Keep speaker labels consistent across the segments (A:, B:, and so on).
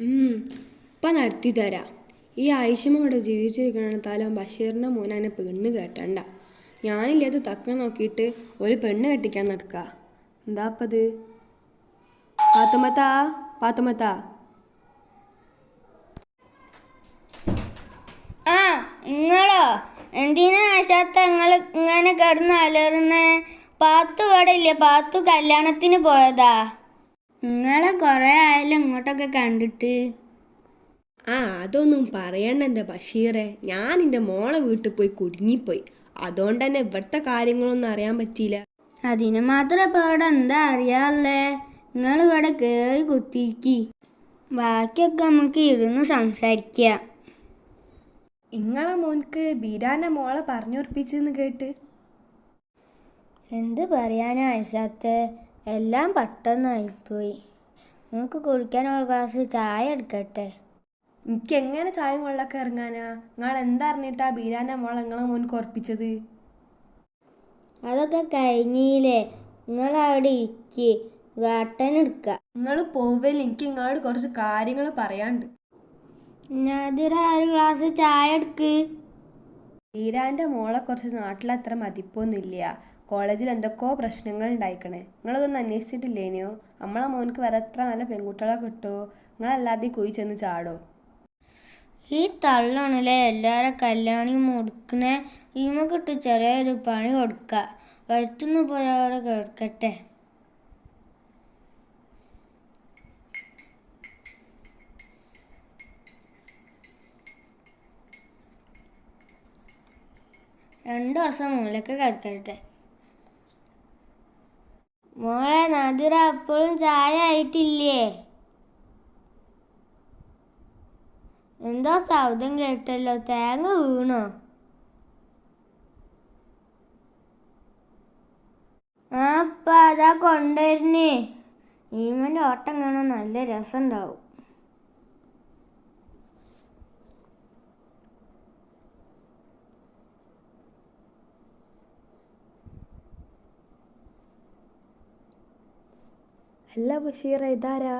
A: ഇപ്പം നടത്തി തരാം. ഈ ആയിഷമ്മോടെ ജീവിച്ചിരിക്കണത്താലും ബഷീറിന്റെ അതിനെ പെണ്ണ് കേട്ടണ്ട. ഞാനില്ലാത്ത തക്ക നോക്കിയിട്ട് ഒരു പെണ്ണ് കെട്ടിക്കാൻ നടക്കുക എന്താപ്പത് പാത്തുമത്താ പാത്തുമത്താ
B: ആ നിങ്ങളോ എന്തിനാ ആശാത്ത നിങ്ങൾ ഇങ്ങനെ കിടന്ന് അലറുന്നേ? പാത്തു ഇവിടെ ഇല്ലേ പാത്തു കല്യാണത്തിന് പോയതാ. നിങ്ങളെ കുറെ ആയാലും ഇങ്ങോട്ടൊക്കെ കണ്ടിട്ട്.
A: ആ അതൊന്നും പറയണ്ട എന്റെ ബഷീറെ. ഞാൻ എന്റെ മോളെ വീട്ടിൽ പോയി കുടുങ്ങിപ്പോയി. അതുകൊണ്ട് തന്നെ ഇവിടുത്തെ കാര്യങ്ങളൊന്നും അറിയാൻ പറ്റിയില്ല.
B: അതിന് മാത്രം ഇവിടെ എന്താ അറിയാല്ലേ നിങ്ങൾ ഇവിടെ കേറി കുത്തിരിക്കി ബാക്കിയൊക്കെ നമുക്ക് ഇരുന്ന് സംസാരിക്കാം
A: ഇങ്ങളെ മോൻക്ക് ബീരാനെ മോളെ പറഞ്ഞുറപ്പിച്ചെന്ന് കേട്ട്.
B: എന്ത് പറയാനാ ആയിഷാത്തെ എല്ലാം പെട്ടെന്നായിപ്പോയി. നിങ്ങൾക്ക് കുടിക്കാനുള്ള ഗ്ലാസ് ചായ എടുക്കട്ടെ?
A: എനിക്ക് എങ്ങനെ ചായ വെള്ളമൊക്കെ ഇറങ്ങാനാ? നിങ്ങൾ എന്താ അറിഞ്ഞിട്ടാ മോളെ നിങ്ങളെ മോൻക്ക് ഉറപ്പിച്ചത്
B: അതൊക്കെ കഴിഞ്ഞില്ലേ? നിങ്ങൾ അവിടെ ഇരിക്ക്. വാട്ടൻ
A: നിങ്ങൾ പോവല്ലേ. എനിക്ക് നിങ്ങളോട് കുറച്ച് കാര്യങ്ങൾ പറയാണ്ട്
B: ഒരു ഗ്ലാസ് ചായ എടുക്ക്.
A: ബീരാന്റെ മോളെ കുറച്ച് നാട്ടിലത്ര മതിപ്പൊന്നുമില്ല. കോളേജിൽ എന്തൊക്കെയോ പ്രശ്നങ്ങൾ ഉണ്ടായിക്കണേ. നിങ്ങളതൊന്നും അന്വേഷിച്ചിട്ടില്ലേനിയോ നമ്മളെ മോനക്ക് വേറെ എത്ര നല്ല പെൺകുട്ടികളെ കിട്ടുമോ നിങ്ങളല്ലാതെ കുയി ചെന്ന് ചാടോ?
B: ഈ തള്ളാണല്ലേ എല്ലാവരും കല്യാണി മുടുക്കണേ? ഈമക്കിട്ട് ചെറിയൊരു പണി കൊടുക്ക. വയറ്റുന്നു പോയവരെ അവിടെ കിടക്കട്ടെ രണ്ടു ദിവസം മൂലക്ക് കിടക്കട്ടെ മോളെ നാദിറ അപ്പോഴും ചായ ആയിട്ടില്ലേ? എന്തോ ശബ്ദം കേട്ടല്ലോ തേങ്ങ വീണോ? ആ അപ്പ അതാ കൊണ്ടുവരുന്നേ. ഈമന്റെ ഓട്ടം കാണാൻ നല്ല രസമുണ്ടാവും.
A: അല്ല ബഷീർ ഇതാരാ?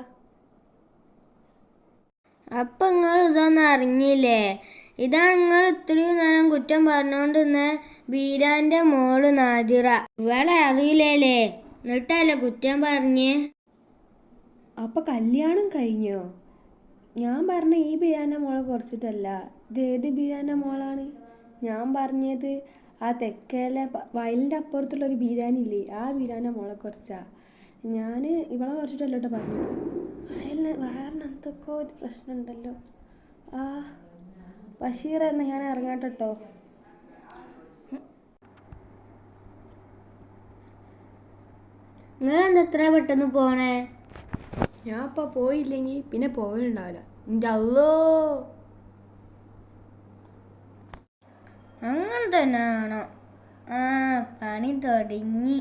B: അപ്പൊ നിങ്ങൾ ഇതൊന്നും അറിഞ്ഞില്ലേ? ഇതാ നിങ്ങൾ ഇത്രയും നേരം കുറ്റം പറഞ്ഞോണ്ടിരുന്ന ബീരാന്റെ മോൾ നാദിറ. ഇവളെ അറിയില്ലേ എന്നിട്ടല്ലേ കുറ്റം പറഞ്ഞേ?
A: അപ്പൊ കല്യാണം കഴിഞ്ഞോ? ഞാൻ പറഞ്ഞ ഈ ബിരിയാന്റെ മോളെ കുറച്ചിട്ടല്ല. ഇത് ഏത് ബിരിയാന്റെ മോളാണ്? ഞാൻ പറഞ്ഞത് ആ തെക്കേലെ വയലിന്റെ അപ്പുറത്തുള്ള ഒരു ബിരിയാണി ഇല്ലേ ആ ബിരിയാന്റെ മോളെ കുറച്ചാ. ഞാൻ ഇവളെ കുറച്ചിട്ടല്ല കേട്ടോ പറഞ്ഞത്. വയലിന് വയറിന് എന്തൊക്കെ ഒരു പ്രശ്നമുണ്ടല്ലോ. ആ ബഷീർ എന്ന ഞാൻ ഇറങ്ങാട്ടോ കേട്ടോ
B: നിങ്ങളെന്താ ഇത്ര പെട്ടെന്ന് പോണേ?
A: ഞാൻ ഇപ്പോൾ പോയില്ലെങ്കിൽ പിന്നെ പോകലുണ്ടാവില്ല എന്റെ അല്ലോ
B: അങ്ങനെ തന്നെയാണോ ആ പണി തുടങ്ങി.